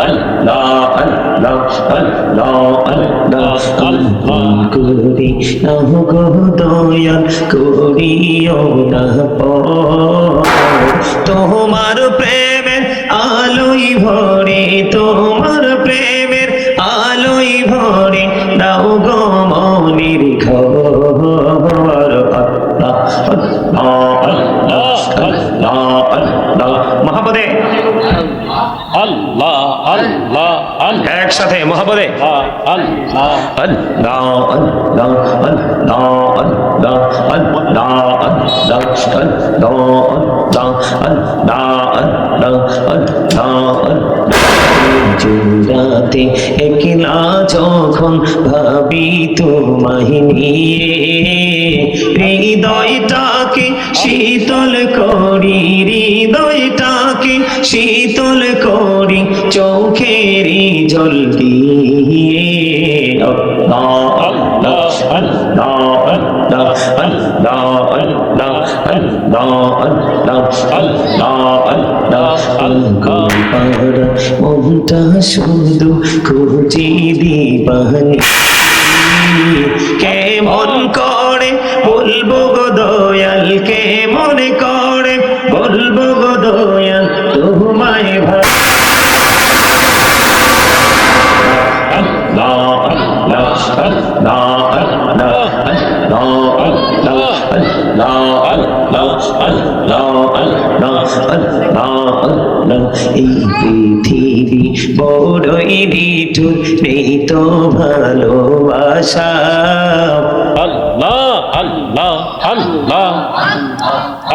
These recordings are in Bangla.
আল্লাহ আল্লাহ আল্লাহ আল্লাহ তোমার প্রেমের আলোই ভরে তোমার প্রেমের আলোই ভরে দাও গো মনির ঘর আল্লাহ আল্লাহ আল্লাহ আল্লাহ জুড়াতে একলা যখন ভাবি তোমায় নিয়ে হৃদয়টাকে শীতল করি হৃদয়টাকে শীতল করি। চোখেরই জল দিয়ে আল্লাহ আল্লাহ আল্লাহ আল্লাহ আল্লাহ আল্লাহ আল্লাহ আল্লাহ আল্লাহ আল্লাহ আল্লাহ মনটা শুধু খুঁজি দিবানি কেমন করে বলব গো দয়াল, কেমন করে বলব গো দয়াল, তোমায় ভাই এই পৃথিবী বড়ই নিঠুর নেই তো ভালোবাসা আল্লাহ আল্লাহ আল্লাহ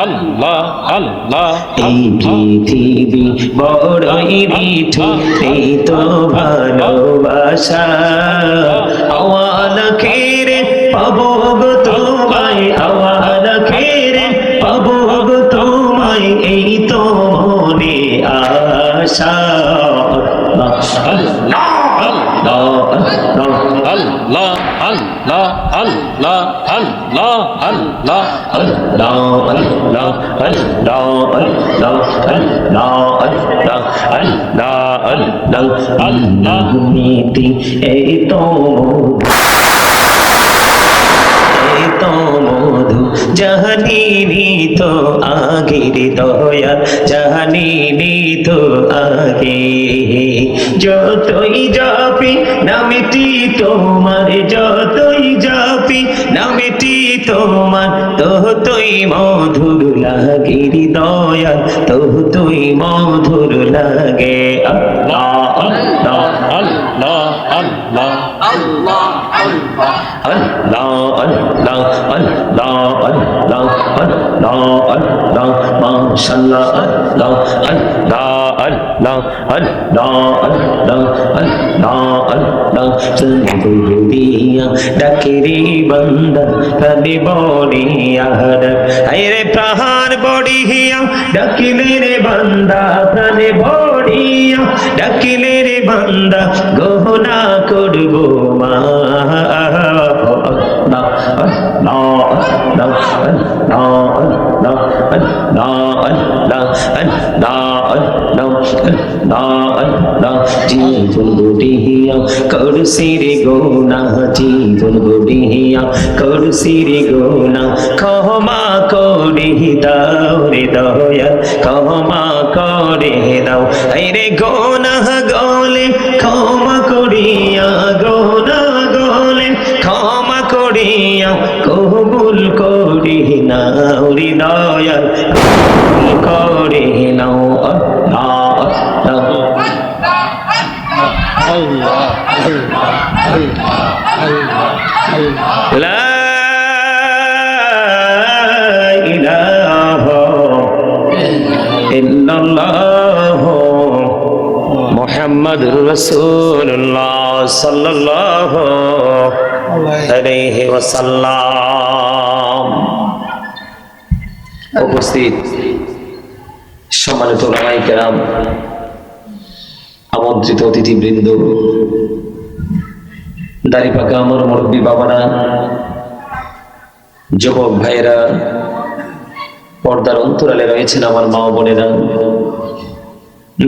আল্লাহ আল্লাহ এই পৃথিবী বড়ই নিঠুর নেই তো ভালোবাসা আওয়াল খেরে পাবো গো আল্লাহ আল্লাহ আল্লাহ আল্লাহ আল্লাহ আল্লাহ আল্লাহ আল্লাহ আল্লাহ নীতি এই তো এই তো মধু জাহানিনি তো আগের দয়া জাহানিনি তো আগে যতই যাপি নামেটি তোমার যতই যাপি নামেটি তোমার ততই মধুর লাগে দয়া তুই মধুর লাগে। আল্লাহ আল্লাহ আল্লাহ। আল্লাহ আল্লাহ। ডাকিরি বন্দ তবে বড়িয়া রে প্রাহার বড়িয়া ডাকিলি রে বন্দা তবে বড় বড়িয়া ডাকিলে রে বান্দা গহনা করব মা। জীবন গুডিয়া করছি রে গোনা জীবন গুডিয়া করছি রে গোনা ক্ষমা করে দাও রে দয়া ক্ষমা করে দাও রে গোনা গলে ক্ষমা করিয়া গোনা গলে ক্ষমা করিয়া কবুল করি নাও রে দয়া করে নাও আল্লাহ আল্লাহ আল্লাহ। আল্লাহ আল্লাহ লা ইলাহা ইল্লাল্লাহ মুহাম্মাদুর রাসূলুল্লাহ সাল্লাল্লাহু আলাইহি উপস্থিত সম্মানিত রামাই কেরাম আমন্ত্রিত অতিথিবৃন্দ। দাড়ি পাকা আমার মুরব্বী বাবারা, যুবক ভাইয়েরা, পর্দার অন্তরালে রয়েছেন আমার মা বোনেরা।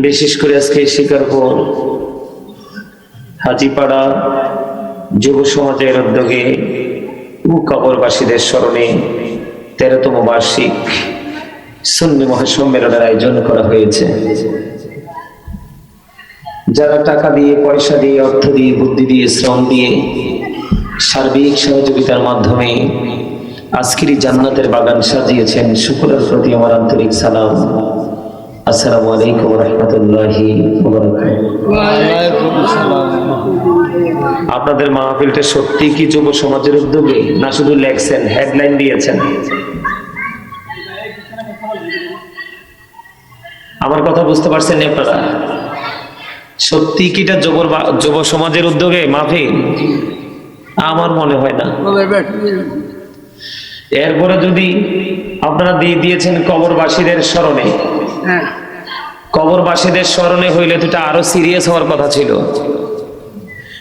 বিশেষ করে আজকে শিকারপুর হাজিপাড়া যুব সমাজের উদ্যোগে কবরবাসীদের স্মরণে তেরোতম বার্ষিক সুন্নি মহাসম্মেলনের আয়োজন করা হয়েছে। যারা টাকা দিয়ে, পয়সা দিয়ে, অর্থ দিয়ে, বুদ্ধি দিয়ে, শ্রম দিয়ে সার্বিক সহযোগিতার মাধ্যমে আজকের জান্নাতের বাগান সাজিয়েছেন, সকলের প্রতি আমার আন্তরিক সালাম। আসসালামু আলাইকুম রহমতুল্লাহি আপনাদের মাহফিলটা সত্যি কি যুব সমাজের উদ্যোগে, না শুধু লেখছেন হেডলাইন দিয়েছেন? আমার কথা বুঝতে পারছেন আপনারা? সত্যি কি এটা যুব যুব সমাজের উদ্যোগে? মাহফিল আমার মনে হয় না। এরপরে যদি আপনারা দিয়ে দিয়েছেন কবরবাসীদের স্মরণে কবরবাসীদের স্মরণে হইলে তো এটা আরও সিরিয়াস হওয়ার কথা ছিল।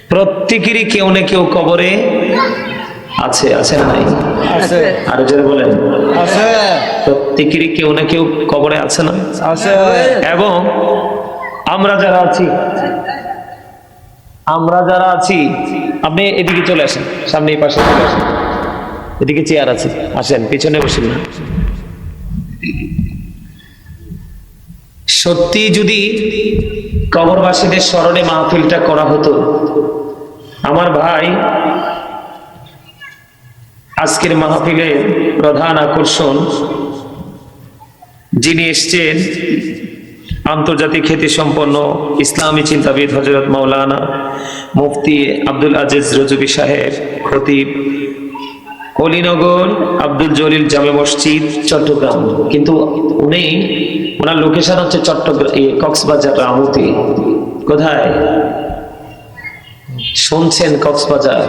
প্রত্যেকেরই কেউ না কেউ কবরে আছে আছে না নাই? আছে। আরও জোরে বলেন। আছে। প্রত্যেকেরই কেউ না কেউ কবরে আছে না? আছে। এবং আমরা যারা আছি, আমরা যারা আছি, আপনি এদিকে চলে আসেন, সামনে এই পাশে চলে আসেন। এদিকে চেয়ার আছে, আসেন, পিছনে বসেন না। সত্যি যদি কবরবাসীদের স্মরণে মাহফিলটা করা হতো, আমার ভাই আজকের মাহফিলের প্রধান আকর্ষণ যিনি এসছেন আন্তর্জাতিক খ্যাতি সম্পন্ন ইসলামী চিন্তাবিদ হজরত মাওলানা মুফতি আব্দুল আজিজ রজবি সাহেব, খতিব অলিনগর আব্দুল জলিল জামে মসজিদ, চট্টগ্রাম। কিন্তু উনি ওনার লোকেশন হচ্ছে চট্টগ্রাম কক্সবাজার রামুতি। কোথায়? শুনছেন কক্সবাজার?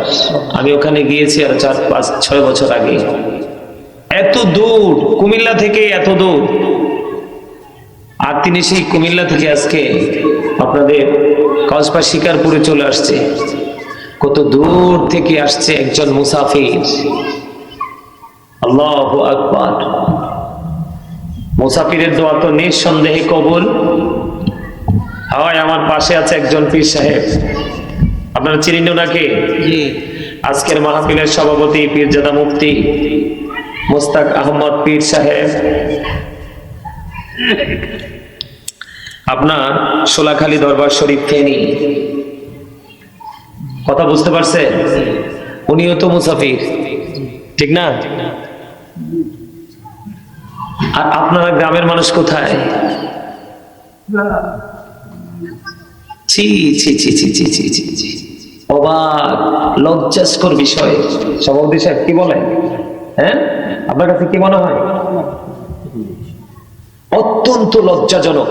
আমি ওখানে গিয়েছি আর চার পাঁচ ছয় বছর আগে। এত দূর, কুমিল্লা থেকে এত দূর। আর তিনি সেই কুমিল্লা থেকে আজকে আপনাদের কসবা শিকারপুরে চলে আসছে। কত দূর থেকে আসছে একজন মুসাফির। আল্লাহ আকবার। মুসাফিরের দোয়া তো নিঃসন্দেহে কবুল। হয় আমার পাশে আছে একজন পীর সাহেব। আপনারা চিনেন ওনাকে? জি। আজকের মাহফিলের সভাপতি পীরজাদা মুফতি মোস্তাক আহমদ পীর সাহেব। আপনার সোলাখালী দরবার শরীফ ফেনি কথা বুঝতে পারছেন? উনিও তো মুসাফির। ঠিক না? আর আপনারা গ্রামের মানুষ কোথায়? ছি ছি ছি ছি ছি ছি। অবাক, লজ্জাস্কর বিষয়। সভাপতি সাহেব, কি বলেন? হ্যাঁ? আপনার কাছে কি মনে হয়? অত্যন্ত লজ্জাজনক।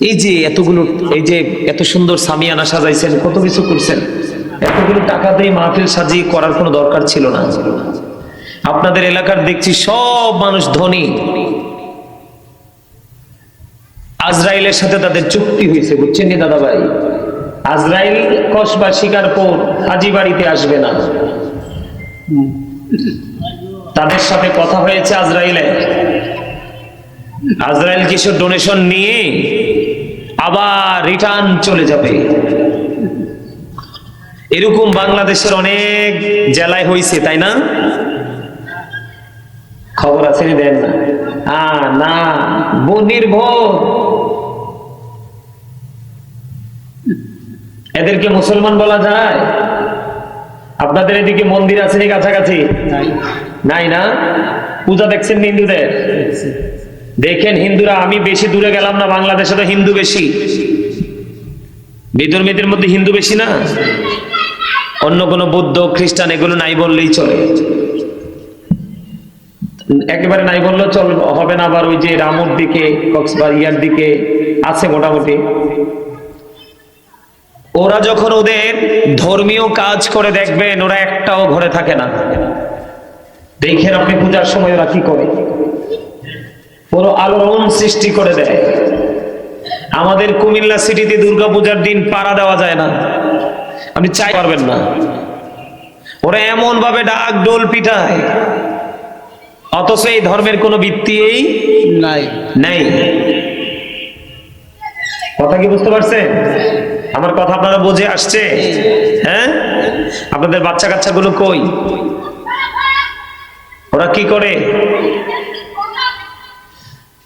এই যে এতগুলো, এই যে এত সুন্দর সামিয়ানা সাজাইছেন, কত কিছু করছেন। এতগুলো টাকা দিয়ে মাহফিল সাজিয়ে করার কোনো দরকার ছিল না। আপনাদের এলাকার দেখছি সব মানুষ ধনী। আজরাইলের সাথে তাদের চুক্তি হয়েছে, বুঝছেন দাদা ভাই আজরাইল কসবা শিকারপুর হাজি বাড়িতে আসবে না। তাদের সাথে কথা হয়েছে আজরাইলে। আজরাইল কিছু ডোনেশন নিয়ে আবার রিটার্ন চলে যাবে। এরকম বাংলাদেশের অনেক জেলায় হয়েছে তাই না? খবর আছে দেন না। এদেরকে মুসলমান বলা যায়। আপনাদের এদিকে মন্দির আছে কাছাকাছি? নাই। না? পূজা দেখছেন হিন্দুদের? দেখেন হিন্দুরা, আমি বেশি দূরে গেলাম না, বাংলাদেশে তো হিন্দু বেশি। বিধর্মীদের মধ্যে হিন্দু বেশি না? অন্য কোনো বৌদ্ধ, খ্রিস্টান, এগুলো নাই বললেই চলে। একেবারে নাই বললেও চল, হবে না আবার ওই যে রামুর দিকে কক্সবাজার দিকে, আছে মোটামুটি। ওরা যখন ওদের ধর্মীয় কাজ করে দেখবেন, ওরা একটাও ঘরে থাকে না। দেখেন আপনি পূজার সময় ওরা কি করে? পুরো আলোড়ন সৃষ্টি করে দেয়। আমাদের কুমিল্লা সিটিতে দুর্গাপূজার দিন পাড়া দেওয়া যায় না। আপনি চাই পারবেন না। ওরা এমন ভাবে ডাক ডোল পিটায়। অথচ এই ধর্মের কোনো ভিত্তিই নাই। নেই। কথা কি বুঝতে পারছেন? আমার কথা আপনারা বুঝে আসছে? হ্যাঁ? আপনাদের বাচ্চা কাচ্চাগুলো কই? ওরা কি করে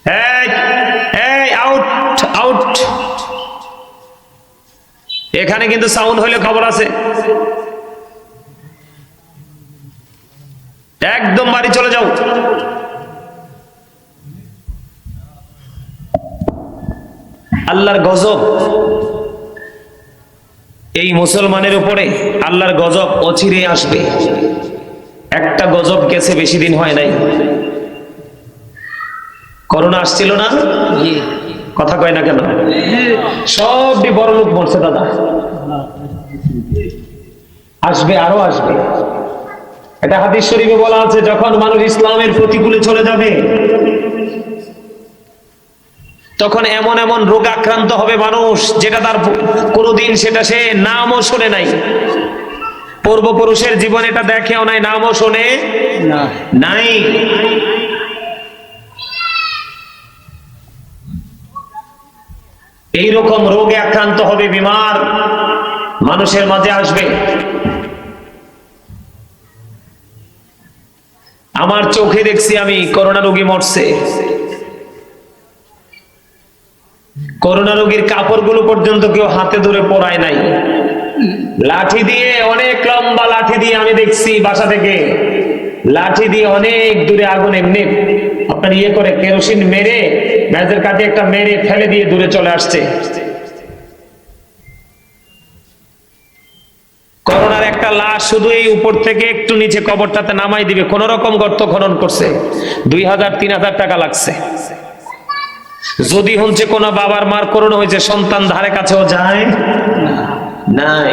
এই এই আউট আউট এখানে কিন্তু সাউন্ড হইলে খবর আছে। একদম বাড়ি চলে যাও। আল্লাহর গজব। এই মুসলমানের উপরে আল্লাহর গজব অচিরে আসবে। একটা গজব গেছে বেশি দিন হয় নাই। করোনা আসছিল না? জি কথা কয় না কেন? সবটি বড় লোক মরছে দাদা। আসবে আরও আসবে। এটা হাদিস শরীফে বলা আছে যখন মানুষ ইসলামের প্রতিকূলে চলে যাবে তখন এমন এমন রোগ আক্রান্ত হবে মানুষ যেটা তার কোনোদিন সেটা সে নামও শোনে নাই। পূর্বপুরুষের জীবন এটা দেখেও নাই নামও শোনে না। নাই এইরকম রোগে আক্রান্ত হবে বিমার মানুষের মাঝে আসবে। আমার চোখে দেখছি আমি, করোনা রোগী মরছে। করোনা রোগীর কাপড়গুলো পর্যন্ত কেউ হাতে ধরে পড়ায় নাই। লাঠি দিয়ে, অনেক লম্বা লাঠি দিয়ে আমি দেখছি বাসা থেকে। লাঠি দিয়ে অনেক দূরে আগুন এমনি আপনার ইয়ে করে কেরোসিন মেরে ম্যাচের কাছে একটা মেরে ফেলে দিয়ে দূরে চলে আসছে। করোনার একটা লাশ শুধু এই উপর থেকে একটু নিচে কবরটাতে নামাই দিবে। কোন রকম গর্ত খনন করছে। দুই হাজার, তিন হাজার টাকা লাগছে। যদি হচ্ছে কোন বাবার মার করোনা হয়েছে, সন্তান ধারে কাছেও যায়? নাই।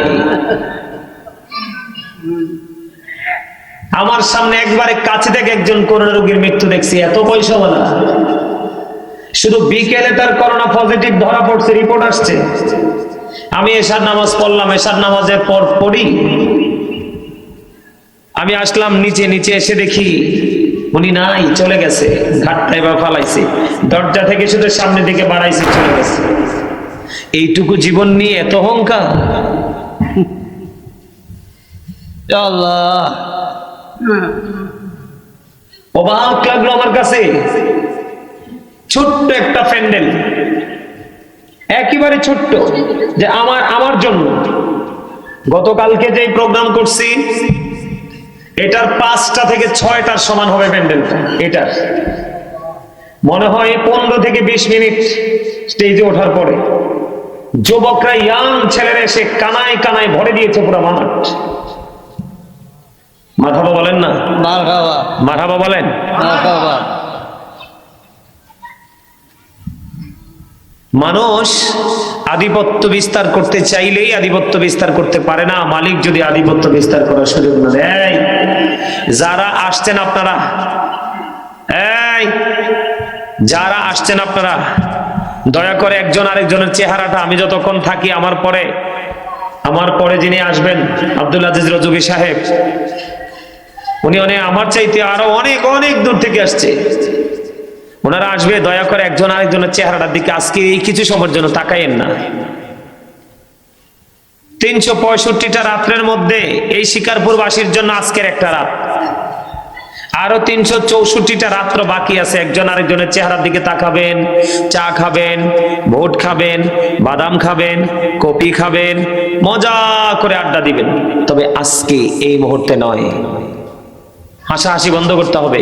আমার সামনে একবারে কাছে থেকে একজন করোনা রোগীর মৃত্যু দেখছি, এত পয়সা বলা শুধু বিকেলে তার করোনা পজিটিভ ধরা পড়ছে, রিপোর্ট আসছে। আমি এশার নামাজ পড়লাম, এশার নামাজের পর পড়ি। আমি আসলাম নিচে নিচে এসে দেখি উনি নাই, চলে গেছে, ঘাটটায় বা ফালাইছে। দরজা থেকে শুধু সামনের দিকে বাড়াইছে, চলে গেছে। এইটুকু জীবন নিয়ে এত অহংকার? আল্লাহ। অবাক লাগল আমার কাছে। ছোট্ট একটা প্যান্ডেল। একেবারে ছোট্ট, যে আমার আমার জন্য। গতকালকে যে প্রোগ্রাম করছি, এটার পাঁচটা থেকে ছয়টার সমান হবে প্যান্ডেলটা এটার। মনে হয় পনেরো থেকে বিশ মিনিট স্টেজে ওঠার পরে। যুবকরা ইয়াং ছেলেরা এসে কানায় কানায় ভরে দিয়েছে পুরো মাঠ। মাথাবা বলেন না? মাথাবা বলেন। মানুষ আধিপত্য বিস্তার করতে চাইলেই আধিপত্য বিস্তার করতে পারে না। মালিক যদি আধিপত্য বিস্তার করার সুযোগ না দেয় যারা আসছেন আপনারা এই যারা আসছেন আপনারা দয়া করে একজন আরেকজনের চেহারাটা আমি যতক্ষণ থাকি আমার পরে আমার পরে যিনি আসবেন আব্দুল আজিজ রজবি সাহেব উনি অনেক আমার চাইতে আরও অনেক অনেক দূর থেকে আসছে। ওনারা আসবে, দয়া করে একজন আরেকজনের চেহারাটার দিকে আজকে এই কিছু সময়ের জন্য তাকাইয়েন না। তিনশো পঁয়ষট্টিটা রাত্রের মধ্যে এই শিকারপুরবাসীর জন্য আজকের একটা রাত। আরও তিনশো চৌষট্টিটা রাত্র বাকি আছে, একজন আরেকজনের চেহারার দিকে তাকাবেন, চা খাবেন, ভোট খাবেন, বাদাম খাবেন, কপি খাবেন, মজা করে আড্ডা দিবেন। তবে আজকে এই মুহূর্তে নয়। হাসাহাসি বন্ধ করতে হবে।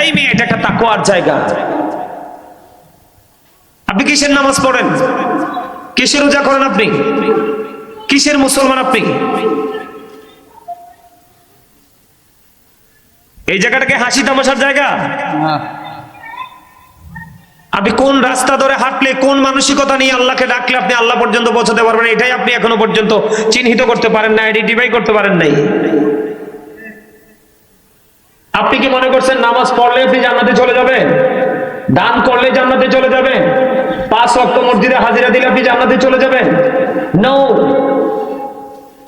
এই মেয়ে, এটা একটা তাকোয়ার জায়গা। আপনি কিসের নামাজ পড়েন? কিসের রোজা করেন আপনি? কিসের মুসলমান আপনি? এই জায়গাটাকে হাসি তামাশার জায়গা? আপনি কোন রাস্তা ধরে হাঁটলে, কোন মানসিকতা নিয়ে আল্লাহকে ডাকলে আপনি আল্লাহ পর্যন্ত পৌঁছাতে পারবেন এটাই আপনি এখনও পর্যন্ত চিহ্নিত করতে পারেন না আইডেন্টিফাই করতে পারেন নাই। আপনি কি মনে করছেন নামাজ পড়লে আপনি জান্নাতে চলে যাবেন? দান করলে জান্নাতে চলে যাবেন? পাঁচ ওয়াক্ত মসজিদে হাজিরা দিলে আপনি জান্নাতে চলে যাবেন? নো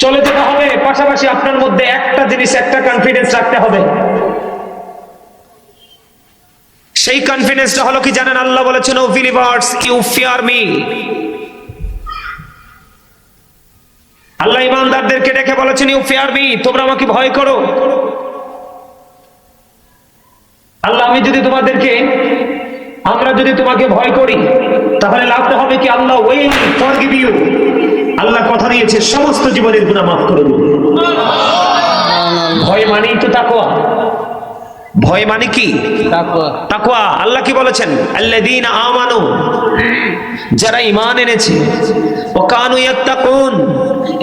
চলে যেতে হবে। পাশাপাশি আপনার মধ্যে একটা জিনিস, একটা কনফিডেন্স রাখতে হবে। সেই কনফিডেন্সটা হলো কি জানেন? আল্লাহ বলেছেন ও believers you fear me Allah ইমানদারদেরকে ডেকে বলেছেন ইউ ফিয়ার মি তোমরা আমাকে ভয় করো। আল্লাহ আমি যদি তোমাদেরকে আমরা যদি তোমাকে ভয় করি তাহলে লাভটা হবে কি আল্লাহ ওয়েল ফরগিভ ইউ আল্লাহ কথা দিয়েছে সমস্ত জীবনের গুনাহ মাফ করে দেবে ভয় মানেই তো তাকওয়া। ভয় মানে কি? তাকওয়া। আল্লাহ কি বলেছেন? আল্লাযীনা আমানু যারা ইমান এনেছে ও কানু ইয়াত্তাকুন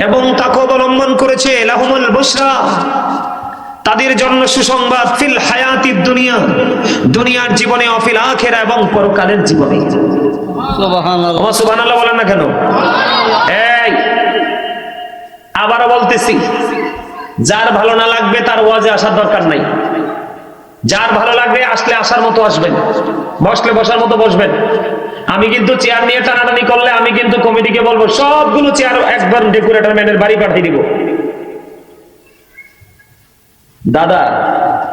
এবং তাকে অবলম্বন করেছে লাহুমুল বুশরা। তাদের জন্য সুসংবাদ ফিল হায়াতিদ দুনিয়া দুনিয়ার জীবনে অফিল আখেরা এবং পরকালের জীবনে। সুবহানাল্লাহ। বলেন না কেন? এই আবারও বলতেছি যার ভালো না লাগবে তার ওয়াজে আসার দরকার নাই। যার ভালো লাগবে আসলে আসার মতো আসবেন বসলে বসার মতো বসবেন। আমি কিন্তু চেয়ার নিয়ে টানাটানি করলে আমি কিন্তু কমিটিকে বলব সবগুলো চেয়ার একবার ডেকোরেটর ম্যানের বাড়ি পাঠিয়ে দিব। দাদা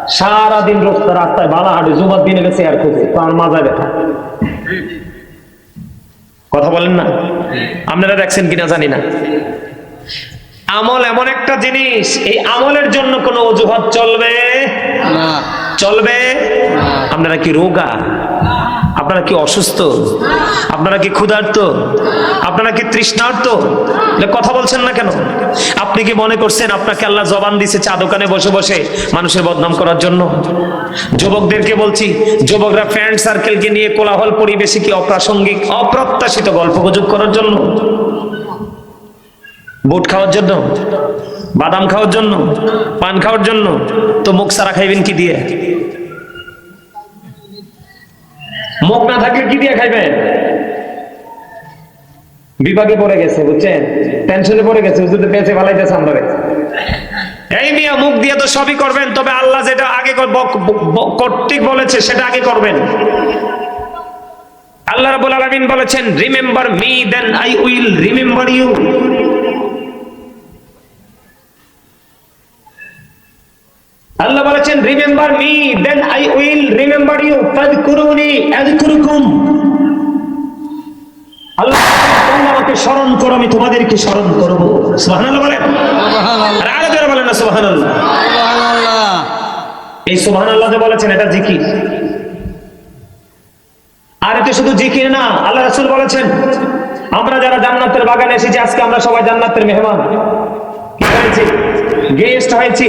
সারাদিন রাস্তা রাস্তায় বালা হাটে জুমার দিনে গেছে আর খুঁজে তো আমার মাজায় ব্যথা। কথা বলেন না? আপনারা দেখছেন কিনা জানি না। আমল এমন একটা জিনিস এই আমলের জন্য কোনো অজুহাত চলবে? না। চলবে? আপনারা কি রোগা? আপনারা কি অসুস্থ? আপনারা কি ক্ষুধার্ত? আপনারা কি তৃষ্ণার্ত? কথা বলছেন না কেন? আপনি কি মনে করছেন আপনাকে আল্লাহ জবান দিছে চা দোকানে বসে বসে মানুষের বদনাম করার জন্য? যুবকদেরকে বলছি, যুবকরা ফ্রেন্ড সার্কেলকে নিয়ে কোলাহল পরিবেশে কি অপ্রাসঙ্গিক, অপ্রত্যাশিত গল্প গুজব করার জন্য? বুট খাওয়ার জন্য? বাদাম খাওয়ার জন্য? পান খাওয়ার জন্য? তো মুখ সারা খাইবেন কি দিয়ে? মুখ না থাকলে কি দিয়ে খাইবেন? বিভাগে পড়ে গেছে, বুঝছেন? টেনশনে পড়ে গেছে হুজুর পেঁচে ফালাইতেছে আমরা এই মিয়া মুখ দিয়ে তো সবই করবেন, তবে আল্লাহ যেটা আগে কর্তৃক বলেছে, সেটা আগে করবেন। আল্লাহ রাব্বুল আলামিন বলেছেন, remember me then I will remember you Allah remember me then I will remember you ফাযকুরুনি আযকুরুকুম আল্লাহ তোমরা আমাকে স্মরণ করো আমি তোমাদেরকে স্মরণ করব। সুবহানাল্লাহ বলেন। সুবহানাল্লাহ। আর আরও বলেন না সুবহানাল্লাহ। সুবহানাল্লাহ। এই সুবহানাল্লাহ যে বলেছেন এটা জিকির। আর এটা শুধু জিকির না আল্লাহ রাসূল বলেছেন আমরা যারা জান্নাতের বাগানে এসেছি আজকে আমরা সবাই জান্নাতের মেহমান। কি হয়েছি? গেস্ট হয়েছি।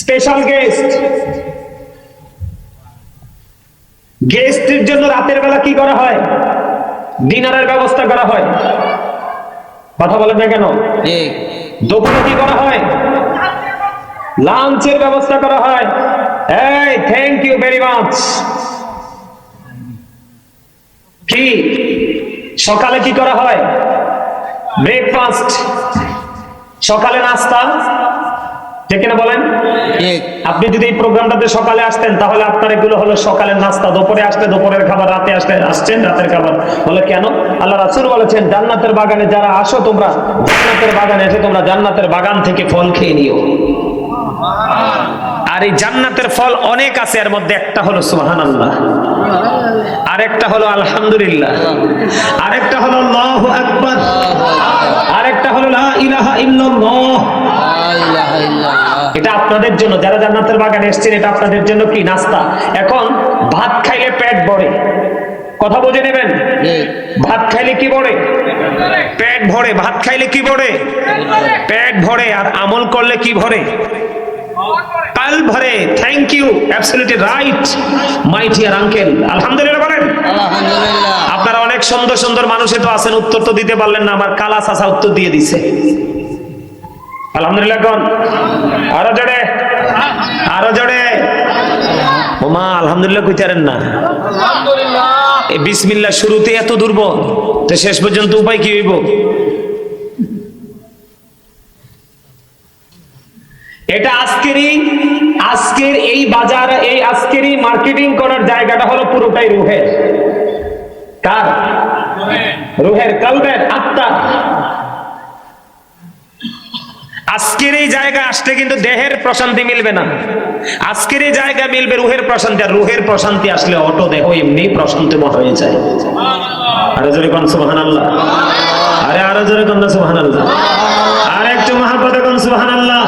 স্পেশাল গেস্ট গেস্টের জন্য রাতের বেলা কি করা হয়? ডিনারের ব্যবস্থা করা হয়। কথা বলেন না কেন? দুপুরে কি করা হয়? লাঞ্চের ব্যবস্থা করা হয়। এই থ্যাংক ইউ ভেরি মাচ কি? সকালে কি করা হয়? ব্রেকফাস্ট সকালে নাস্তা? ঠিক কিনা বলেন? আপনি যদি এই প্রোগ্রামটাতে সকালে আসতেন তাহলে আপনার এগুলো হলো সকালের নাস্তা। দুপুরে আসলে দুপুরের খাবার রাতে আসলে আসছেন রাতের খাবার। বলে কেন? আল্লাহ রাসূল বলেছেন জান্নাতের বাগানে যারা আসো তোমরা জান্নাতের বাগানে এসে তোমরা জান্নাতের বাগান থেকে ফল খেয়ে নিও। আর এই জান্নাতের ফল অনেক আছে এর মধ্যে একটা হলো সুবহানাল্লাহ। আরেকটা হলো আলহামদুলিল্লাহ। আরেকটা হলো আরেকটা হলো এটা আপনাদের জন্য, যারা জান্নাতের বাগানে এসেছেন, এটা আপনাদের জন্য কি? নাস্তা। এখন ভাত খাইলে পেট ভরে। কথা বুঝে নেবেন? ভাত খাইলে কি ভরে? পেট ভরে। ভাত খাইলে কি ভরে? পেট ভরে। আর আমল করলে কি ভরে? কাল ভরে thank you absolutely right my dear uncle আলহামদুলিল্লাহ বলেন। আপনারা অনেক সুন্দর সুন্দর মানুষে তো আছেন উত্তর তো দিতে পারলেন না আমার কালা চাচা উত্তর দিয়ে দিছে। আলহামদুলিল্লাহ কোন? আরও জোরে। আরও জোরে। ওমা আলহামদুলিল্লাহ কইতারেন না। এই বিসমিল্লাহ শুরুতে এত দুর্বল তো শেষ পর্যন্ত উপায় কি হইব? এটা আজকেরই, আজকের এই বাজার, এই আজকেরই মার্কেটিং করার জায়গাটা হলো পুরোটাই রুহের। কার? রুহের কালবের আত্মা আজকের এই জায়গায় আসলে কিন্তু দেহের প্রশান্তি মিলবে না। আজকের এই জায়গা মিলবে রুহের প্রশান্তি, আর রুহের প্রশান্তি আসলে অটো দেহ এমনি প্রশান্তিময় হয়ে যায়। আরে জোরে কোন সুবহান আল্লাহ আরে আরও জোরে কোন সুবহান আল্লাহ আর একটু মহাপদে কোন সুবহান আল্লাহ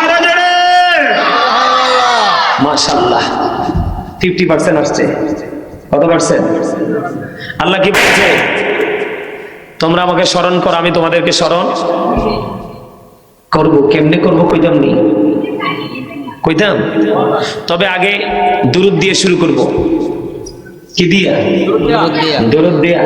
আরও জোরে মাশাআল্লাহ। ফিফটি পার্সেন্ট আসছে। কত পার্সেন্ট আল্লাহ কি বলছে? তোমরা আমাকে স্মরণ করো আমি তোমাদেরকে স্মরণ করব। কেমনে করব কইতাম নি? কইতাম? তবে আগে দুরুদ দিয়ে শুরু করব। কি দিয়া? দিয়া। দিয়া।